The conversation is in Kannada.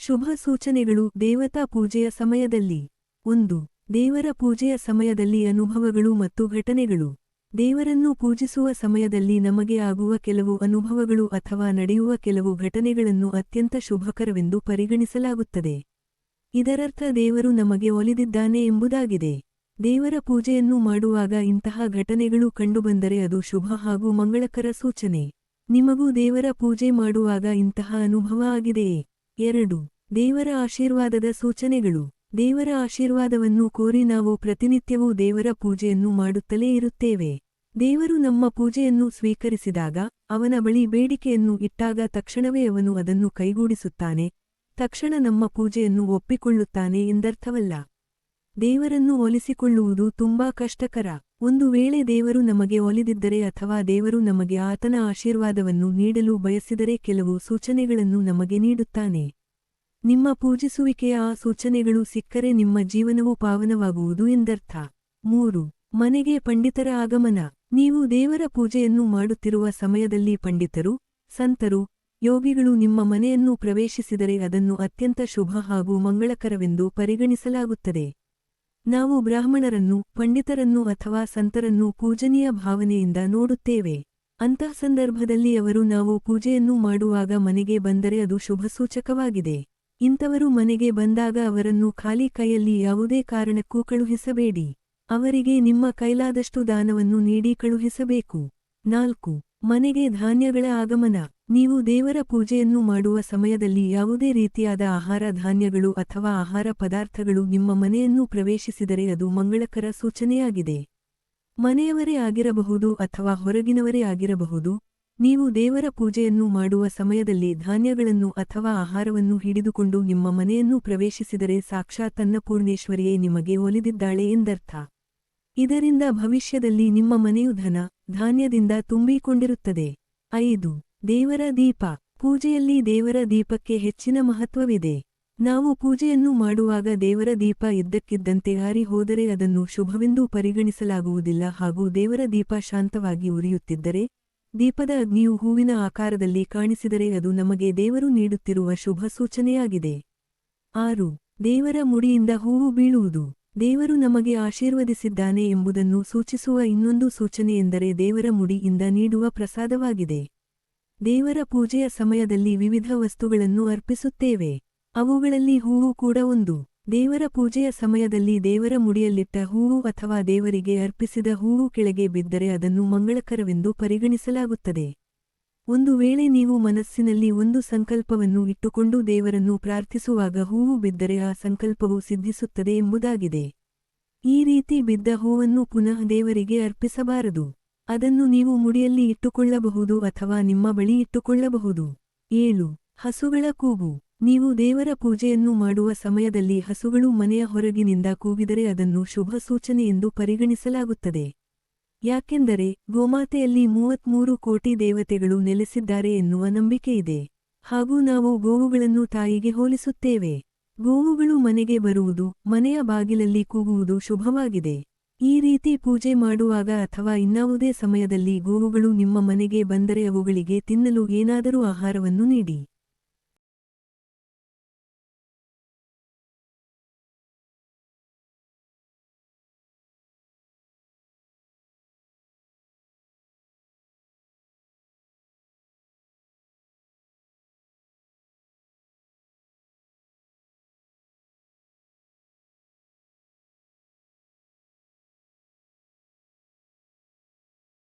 ಶುಭ ಸೂಚನೆಗಳು ದೇವತಾ ಪೂಜೆಯ ಸಮಯದಲ್ಲಿ. ಒಂದು, ದೇವರ ಪೂಜೆಯ ಸಮಯದಲ್ಲಿ ಅನುಭವಗಳು ಮತ್ತು ಘಟನೆಗಳು. ದೇವರನ್ನು ಪೂಜಿಸುವ ಸಮಯದಲ್ಲಿ ನಮಗೆ ಆಗುವ ಕೆಲವು ಅನುಭವಗಳು ಅಥವಾ ನಡೆಯುವ ಕೆಲವು ಘಟನೆಗಳನ್ನು ಅತ್ಯಂತ ಶುಭಕರವೆಂದು ಪರಿಗಣಿಸಲಾಗುತ್ತದೆ. ಇದರರ್ಥ ದೇವರು ನಮಗೆ ಒಲಿದಿದ್ದಾನೆ ಎಂಬುದಾಗಿದೆ. ದೇವರ ಪೂಜೆಯನ್ನು ಮಾಡುವಾಗ ಇಂತಹ ಘಟನೆಗಳು ಕಂಡುಬಂದರೆ ಅದು ಶುಭ ಹಾಗೂ ಮಂಗಳಕರ ಸೂಚನೆ. ನಿಮಗೂ ದೇವರ ಪೂಜೆ ಮಾಡುವಾಗ ಇಂತಹ ಅನುಭವ ಆಗಿದೆಯೇ? ಎರಡು. ದೇವರ ಆಶೀರ್ವಾದದ ಸೂಚನೆಗಳು. ದೇವರ ಆಶೀರ್ವಾದವನ್ನು ಕೋರಿ ನಾವು ಪ್ರತಿನಿತ್ಯವೂ ದೇವರ ಪೂಜೆಯನ್ನು ಮಾಡುತ್ತಲೇ ಇರುತ್ತೇವೆ. ದೇವರು ನಮ್ಮ ಪೂಜೆಯನ್ನು ಸ್ವೀಕರಿಸಿದಾಗ ಅವನ ಬಳಿ ಬೇಡಿಕೆಯನ್ನು ಇಟ್ಟಾಗ ತಕ್ಷಣವೇ ಅವನು ಅದನ್ನು ಕೈಗೂಡಿಸುತ್ತಾನೆ. ತಕ್ಷಣ ನಮ್ಮ ಪೂಜೆಯನ್ನು ಒಪ್ಪಿಕೊಳ್ಳುತ್ತಾನೆ ಎಂದರ್ಥವಲ್ಲ. ದೇವರನ್ನು ಒಲಿಸಿಕೊಳ್ಳುವುದು ತುಂಬಾ ಕಷ್ಟಕರ. ಒಂದು ವೇಳೆ ದೇವರು ನಮಗೆ ಒಲಿದಿದ್ದರೆ ಅಥವಾ ದೇವರು ನಮಗೆ ಆತನ ಆಶೀರ್ವಾದವನ್ನು ನೀಡಲು ಬಯಸಿದರೆ ಕೆಲವು ಸೂಚನೆಗಳನ್ನು ನಮಗೆ ನೀಡುತ್ತಾನೆ. ನಿಮ್ಮ ಪೂಜಿಸುವಿಕೆಯ ಆ ಸೂಚನೆಗಳು ಸಿಕ್ಕರೆ ನಿಮ್ಮ ಜೀವನವು ಪಾವನವಾಗುವುದು ಎಂದರ್ಥ. ಮೂರು, ಮನೆಗೆ ಪಂಡಿತರ ಆಗಮನ. ನೀವು ದೇವರ ಪೂಜೆಯನ್ನು ಮಾಡುತ್ತಿರುವ ಸಮಯದಲ್ಲಿ ಪಂಡಿತರು, ಸಂತರು, ಯೋಗಿಗಳು ನಿಮ್ಮ ಮನೆಯನ್ನು ಪ್ರವೇಶಿಸಿದರೆ ಅದನ್ನು ಅತ್ಯಂತ ಶುಭ ಹಾಗೂ ಮಂಗಳಕರವೆಂದು ಪರಿಗಣಿಸಲಾಗುತ್ತದೆ. ನಾವು ಬ್ರಾಹ್ಮಣರನ್ನು, ಪಂಡಿತರನ್ನು ಅಥವಾ ಸಂತರನ್ನು ಪೂಜನೀಯ ಭಾವನೆಯಿಂದ ನೋಡುತ್ತೇವೆ. ಅಂತಹ ಸಂದರ್ಭದಲ್ಲಿ ಅವರು ನಾವು ಪೂಜೆಯನ್ನು ಮಾಡುವಾಗ ಮನೆಗೆ ಬಂದರೆ ಅದು ಶುಭಸೂಚಕವಾಗಿದೆ. ಇಂಥವರು ಮನೆಗೆ ಬಂದಾಗ ಅವರನ್ನು ಖಾಲಿ ಕೈಯಲ್ಲಿ ಯಾವುದೇ ಕಾರಣಕ್ಕೂ ಕಳುಹಿಸಬೇಡಿ. ಅವರಿಗೆ ನಿಮ್ಮ ಕೈಲಾದಷ್ಟು ದಾನವನ್ನು ನೀಡಿ ಕಳುಹಿಸಬೇಕು. ನಾಲ್ಕು, ಮನೆಗೆ ಧಾನ್ಯಗಳ ಆಗಮನ. ನೀವು ದೇವರ ಪೂಜೆಯನ್ನು ಮಾಡುವ ಸಮಯದಲ್ಲಿ ಯಾವುದೇ ರೀತಿಯಾದ ಆಹಾರ ಧಾನ್ಯಗಳು ಅಥವಾ ಆಹಾರ ಪದಾರ್ಥಗಳು ನಿಮ್ಮ ಮನೆಯನ್ನು ಪ್ರವೇಶಿಸಿದರೆ ಅದು ಮಂಗಳಕರ ಸೂಚನೆಯಾಗಿದೆ. ಮನೆಯವರೇ ಆಗಿರಬಹುದು ಅಥವಾ ಹೊರಗಿನವರೇ ಆಗಿರಬಹುದು, ನೀವು ದೇವರ ಪೂಜೆಯನ್ನು ಮಾಡುವ ಸಮಯದಲ್ಲಿ ಧಾನ್ಯಗಳನ್ನು ಅಥವಾ ಆಹಾರವನ್ನು ಹಿಡಿದುಕೊಂಡು ನಿಮ್ಮ ಮನೆಯನ್ನು ಪ್ರವೇಶಿಸಿದರೆ ಸಾಕ್ಷಾತ್ ಅನ್ನಪೂರ್ಣೇಶ್ವರಿಯೇ ನಿಮಗೆ ಒಲಿದಿದ್ದಾಳೆ ಎಂದರ್ಥ. ಇದರಿಂದ ಭವಿಷ್ಯದಲ್ಲಿ ನಿಮ್ಮ ಮನೆಯು ಧನ, ಧಾನ್ಯದಿಂದ ತುಂಬಿಕೊಂಡಿರುತ್ತದೆ. ಐದು. ದೇವರ ದೀಪ. ಪೂಜೆಯಲ್ಲಿ ದೇವರ ದೀಪಕ್ಕೆ ಹೆಚ್ಚಿನ ಮಹತ್ವವಿದೆ. ನಾವು ಪೂಜೆಯನ್ನು ಮಾಡುವಾಗ ದೇವರ ದೀಪ ಇದ್ದಕ್ಕಿದ್ದಂತೆ ಹಾರಿ ಹೋದರೆ ಅದನ್ನು ಶುಭವೆಂದೂ ಪರಿಗಣಿಸಲಾಗುವುದಿಲ್ಲ ಹಾಗೂ ದೇವರ ದೀಪ ಶಾಂತವಾಗಿ ಉರಿಯುತ್ತಿದ್ದರೆ, ದೀಪದ ಅಗ್ನಿಯು ಹೂವಿನ ಆಕಾರದಲ್ಲಿ ಕಾಣಿಸಿದರೆ ಅದು ನಮಗೆ ದೇವರು ನೀಡುತ್ತಿರುವ ಶುಭ ಸೂಚನೆಯಾಗಿದೆ. ಆರು, ದೇವರ ಮುಡಿಯಿಂದ ಹೂವು ಬೀಳುವುದು. ದೇವರು ನಮಗೆ ಆಶೀರ್ವದಿಸಿದ್ದಾನೆ ಎಂಬುದನ್ನು ಸೂಚಿಸುವ ಇನ್ನೊಂದು ಸೂಚನೆಯೆಂದರೆ ದೇವರ ಮುಡಿಯಿಂದ ನೀಡುವ ಪ್ರಸಾದವಾಗಿದೆ. ದೇವರ ಪೂಜೆಯ ಸಮಯದಲ್ಲಿ ವಿವಿಧ ವಸ್ತುಗಳನ್ನು ಅರ್ಪಿಸುತ್ತೇವೆ. ಅವುಗಳಲ್ಲಿ ಹೂವು ಕೂಡ ಒಂದು. ದೇವರ ಪೂಜೆಯ ಸಮಯದಲ್ಲಿ ದೇವರ ಮುಡಿಯಲ್ಲಿಟ್ಟ ಹೂವು ಅಥವಾ ದೇವರಿಗೆ ಅರ್ಪಿಸಿದ ಹೂವು ಕೆಳಗೆ ಬಿದ್ದರೆ ಅದನ್ನು ಮಂಗಳಕರವೆಂದು ಪರಿಗಣಿಸಲಾಗುತ್ತದೆ. ಒಂದು ವೇಳೆ ನೀವು ಮನಸ್ಸಿನಲ್ಲಿ ಒಂದು ಸಂಕಲ್ಪವನ್ನು ಇಟ್ಟುಕೊಂಡು ದೇವರನ್ನು ಪ್ರಾರ್ಥಿಸುವಾಗ ಹೂವು ಬಿದ್ದರೆ ಆ ಸಂಕಲ್ಪವು ಸಿದ್ಧಿಸುತ್ತದೆ ಎಂಬುದಾಗಿದೆ. ಈ ರೀತಿ ಬಿದ್ದ ಹೂವನ್ನು ಪುನಃ ದೇವರಿಗೆ ಅರ್ಪಿಸಬಾರದು. ಅದನ್ನು ನೀವು ಮುಡಿಯಲ್ಲಿ ಇಟ್ಟುಕೊಳ್ಳಬಹುದು ಅಥವಾ ನಿಮ್ಮ ಬಳಿ ಇಟ್ಟುಕೊಳ್ಳಬಹುದು. ಏಳು, ಹಸುಗಳ ಕೂಗು. ನೀವು ದೇವರ ಪೂಜೆಯನ್ನು ಮಾಡುವ ಸಮಯದಲ್ಲಿ ಹಸುಗಳು ಮನೆಯ ಹೊರಗಿನಿಂದ ಕೂಗಿದರೆ ಅದನ್ನು ಶುಭ ಸೂಚನೆ ಎಂದು ಪರಿಗಣಿಸಲಾಗುತ್ತದೆ. ಯಾಕೆಂದರೆ ಗೋಮಾತೆಯಲ್ಲಿ ಮೂವತ್ಮೂರು ಕೋಟಿ ದೇವತೆಗಳು ನೆಲೆಸಿದ್ದಾರೆ ಎನ್ನುವ ನಂಬಿಕೆಯಿದೆ ಹಾಗೂ ನಾವು ಗೋವುಗಳನ್ನು ತಾಯಿಗೆ ಹೋಲಿಸುತ್ತೇವೆ. ಗೋವುಗಳು ಮನೆಗೆ ಬರುವುದು, ಮನೆಯ ಬಾಗಿಲಲ್ಲಿ ಕೂಗುವುದು ಶುಭವಾಗಿದೆ. ಈ ರೀತಿ ಪೂಜೆ ಮಾಡುವಾಗ ಅಥವಾ ಇನ್ನಾವುದೇ ಸಮಯದಲ್ಲಿ ಗೋವುಗಳು ನಿಮ್ಮ ಮನೆಗೆ ಬಂದರೆ ಅವುಗಳಿಗೆ ತಿನ್ನಲು ಏನಾದರೂ ಆಹಾರವನ್ನು ನೀಡಿ.